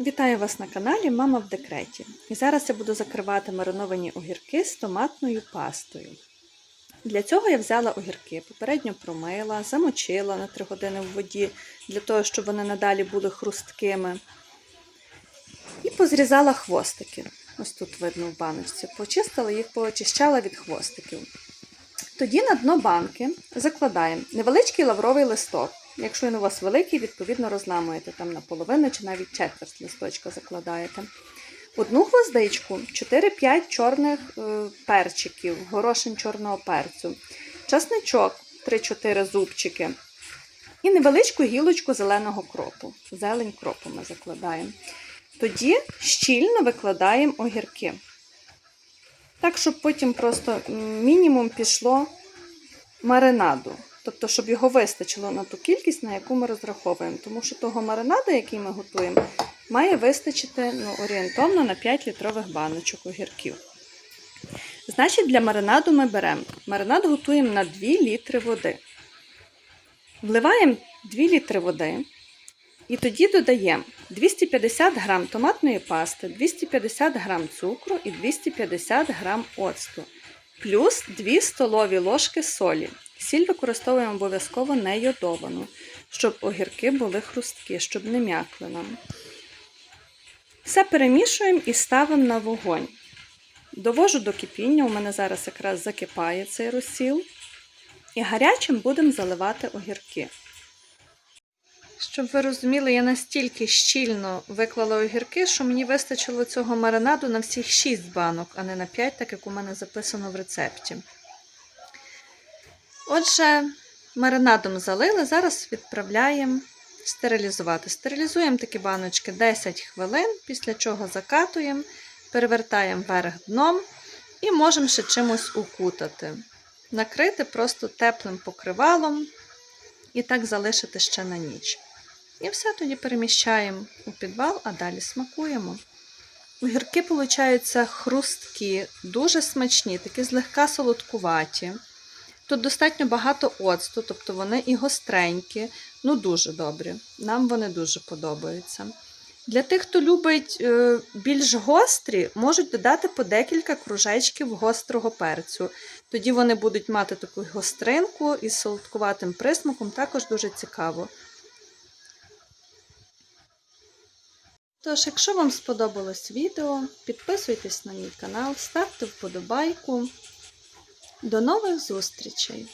Вітаю вас на каналі Мама в декреті. І зараз я буду закривати мариновані огірки з томатною пастою. Для цього я взяла огірки, попередньо промила, замочила на 3 години в воді, для того, щоб вони надалі були хрусткими. І позрізала хвостики. Ось тут видно в баночці. Почистила їх, поочищала від хвостиків. Тоді на дно банки закладаємо невеличкий лавровий листок. Якщо він у вас великий, відповідно розламуєте там на половину чи навіть четверть листочка закладаєте. Одну гвоздичку, 4-5 чорних е, перчиків, горошин чорного перцю, часничок 3-4 зубчики і невеличку гілочку зеленого кропу. Зелень кропу ми закладаємо. Тоді щільно викладаємо огірки. Так, щоб потім просто мінімум пішло маринаду. Тобто, щоб його вистачило на ту кількість, на яку ми розраховуємо. Тому що того маринаду, який ми готуємо, має вистачити ну, орієнтовно на 5 літрових баночок огірків. Значить, для маринаду ми беремо. Маринад готуємо на 2 літри води. Вливаємо 2 літри води. І тоді додаємо 250 г томатної пасти, 250 г цукру і 250 г оцту, плюс 2 столові ложки солі. Сіль використовуємо обов'язково не йодовану, щоб огірки були хрусткі, щоб не м'якли нам. Все перемішуємо і ставимо на вогонь. Довожу до кипіння, у мене зараз якраз закипає цей розсіл. І гарячим будемо заливати огірки. Щоб ви розуміли, я настільки щільно виклала огірки, що мені вистачило цього маринаду на всіх 6 банок, а не на 5, так як у мене записано в рецепті. Отже, маринадом залили, зараз відправляємо стерилізувати. Стерилізуємо такі баночки 10 хвилин, після чого закатуємо, перевертаємо вверх дном і можемо ще чимось укутати. Накрити просто теплим покривалом і так залишити ще на ніч. І все тоді переміщаємо у підвал, а далі смакуємо. Огірки, получаються хрусткі, дуже смачні, такі злегка солодкуваті. Тут достатньо багато оцту, тобто вони і гостренькі, ну дуже добрі. Нам вони дуже подобаються. Для тих, хто любить е, більш гострі, можуть додати по декілька кружечків гострого перцю. Тоді вони будуть мати таку гостринку із солодкуватим присмаком, також дуже цікаво. Тож, якщо вам сподобалось відео, підписуйтесь на мій канал, ставте вподобайку. До нових зустрічей!